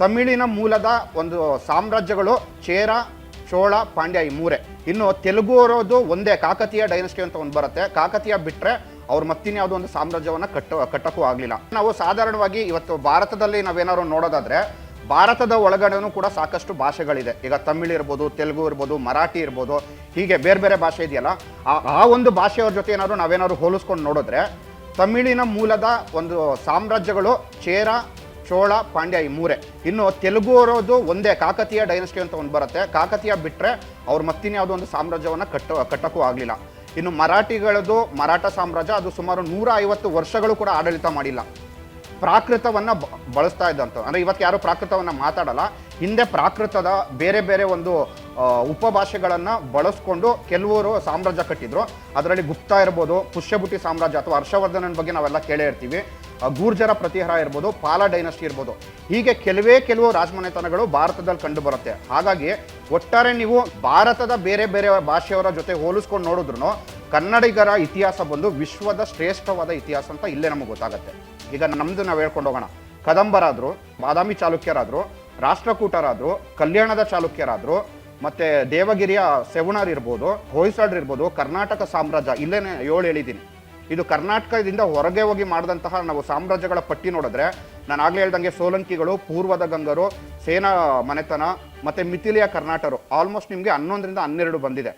ತಮಿಳಿನ ಮೂಲದ ಒಂದು ಸಾಮ್ರಾಜ್ಯಗಳು ಚೇರ, ಚೋಳ, ಪಾಂಡ್ಯ ಈ ಮೂರೇ. ಇನ್ನು ತೆಲುಗು ಅವರದು ಒಂದೇ, ಕಾಕತೀಯ ಡೈನಸ್ಟಿ ಅಂತ ಒಂದು ಬರುತ್ತೆ. ಕಾಕತೀಯ ಬಿಟ್ಟರೆ ಅವ್ರು ಮತ್ತಿನ್ಯಾವುದೋ ಒಂದು ಸಾಮ್ರಾಜ್ಯವನ್ನು ಕಟ್ಟ, ಕಟ್ಟಕ್ಕೂ ಆಗಲಿಲ್ಲ. ನಾವು ಸಾಧಾರಣವಾಗಿ ಇವತ್ತು ಭಾರತದಲ್ಲಿ ನಾವೇನಾದ್ರು ನೋಡೋದಾದ್ರೆ, ಭಾರತದ ಒಳಗಡೆನೂ ಕೂಡ ಸಾಕಷ್ಟು ಭಾಷೆಗಳಿದೆ. ಈಗ ತಮಿಳ್ ಇರ್ಬೋದು, ತೆಲುಗು ಇರ್ಬೋದು, ಮರಾಠಿ ಇರ್ಬೋದು, ಹೀಗೆ ಬೇರೆ ಬೇರೆ ಭಾಷೆ ಇದೆಯಲ್ಲ, ಆ ಆ ಒಂದು ಭಾಷೆಯವ್ರ ಜೊತೆ ಏನಾದ್ರು ನಾವೇನಾದ್ರು ಹೋಲಿಸ್ಕೊಂಡು ನೋಡಿದ್ರೆ, ತಮಿಳಿನ ಮೂಲದ ಒಂದು ಸಾಮ್ರಾಜ್ಯಗಳು ಚೇರ ಚೋಳ, ಪಾಂಡ್ಯ ಈ ಮೂರೇ. ಇನ್ನು ತೆಲುಗು ಅವರದು ಒಂದೇ, ಕಾಕತೀಯ ಡೈನಸ್ಟಿ ಅಂತ ಒಂದು ಬರುತ್ತೆ. ಕಾಕತೀಯ ಬಿಟ್ಟರೆ ಅವ್ರು ಮತ್ತಿನ್ಯಾವುದೋ ಒಂದು ಸಾಮ್ರಾಜ್ಯವನ್ನು ಕಟ್ಟ, ಕಟ್ಟಕ್ಕೂ ಆಗಲಿಲ್ಲ. ಇನ್ನು ಮರಾಠಿಗಳದು ಮರಾಠ ಸಾಮ್ರಾಜ್ಯ, ಅದು ಸುಮಾರು ನೂರ ಐವತ್ತು ವರ್ಷಗಳು ಕೂಡ ಆಡಳಿತ ಮಾಡಿಲ್ಲ. ಪ್ರಾಕೃತವನ್ನು ಬಳಸ್ತಾ ಇದ್ದಂಥ ಅಂದರೆ ಇವತ್ತು ಯಾರು ಪ್ರಾಕೃತವನ್ನು ಮಾತಾಡಲ್ಲ, ಹಿಂದೆ ಪ್ರಾಕೃತದ ಬೇರೆ ಬೇರೆ ಒಂದು ಉಪಭಾಷೆಗಳನ್ನ ಬಳಸ್ಕೊಂಡು ಕೆಲವರು ಸಾಮ್ರಾಜ್ಯ ಕಟ್ಟಿದ್ರು. ಅದರಲ್ಲಿ ಗುಪ್ತ ಇರ್ಬೋದು, ಪುಷ್ಯಭುಟಿ ಸಾಮ್ರಾಜ್ಯ ಅಥವಾ ಹರ್ಷವರ್ಧನನ ಬಗ್ಗೆ ನಾವೆಲ್ಲ ಕೇಳೇ ಇರ್ತೀವಿ. ಗೂರ್ಜರ ಪ್ರತಿಹಾರ ಇರ್ಬೋದು, ಪಾಲ ಡೈನಸ್ಟಿ ಇರ್ಬೋದು. ಹೀಗೆ ಕೆಲವೇ ಕೆಲವು ರಾಜಮನೆತನಗಳು ಭಾರತದಲ್ಲಿ ಕಂಡು ಬರುತ್ತೆ ಹಾಗಾಗಿ ಒಟ್ಟಾರೆ ನೀವು ಭಾರತದ ಬೇರೆ ಬೇರೆ ಭಾಷೆಯವರ ಜೊತೆ ಹೋಲಿಸ್ಕೊಂಡು ನೋಡಿದ್ರು ಕನ್ನಡಿಗರ ಇತಿಹಾಸ ಬಂದು ವಿಶ್ವದ ಶ್ರೇಷ್ಠವಾದ ಇತಿಹಾಸ ಅಂತ ಇಲ್ಲೇ ನಮಗೆ ಗೊತ್ತಾಗುತ್ತೆ. ಈಗ ನಮ್ದು ನಾವು ಹೇಳ್ಕೊಂಡು ಹೋಗೋಣ. ಕದಂಬರಾದ್ರು, ಬಾದಾಮಿ ಚಾಲುಕ್ಯರಾದ್ರು, ರಾಷ್ಟ್ರಕೂಟರಾದ್ರು, ಕಲ್ಯಾಣದ ಚಾಲುಕ್ಯರಾದ್ರು ಮತ್ತೆ ದೇವಗಿರಿಯ ಸೆವಣರ್ ಇರ್ಬೋದು ಹೊಯ್ಸಳರ್ ಇರ್ಬೋದು, ಕರ್ನಾಟಕ ಸಾಮ್ರಾಜ್ಯ, ಇಲ್ಲೇನೆ ಏಳು ಹೇಳಿದ್ದೀನಿ ಇದು ಕರ್ನಾಟಕದಿಂದ ಹೊರಗೆ ಹೋಗಿ ಮಾಡಿದಂತಹ ನಾವು ಸಾಮ್ರಾಜ್ಯಗಳ ಪಟ್ಟಿ ನೋಡಿದ್ರೆ, ನಾನು ಆಗಲೇ ಹೇಳ್ದಂಗೆ ಸೋಲಂಕಿಗಳು, ಪೂರ್ವದ ಗಂಗರು, ಸೇನಾ ಮನೆತನ, ಮತ್ತೆ ಮಿಥಿಲಿಯ ಕರ್ನಾಟರು ಆಲ್ಮೋಸ್ಟ್ ನಿಮಗೆ ಹನ್ನೊಂದರಿಂದ ಹನ್ನೆರಡು ಬಂದಿದೆ.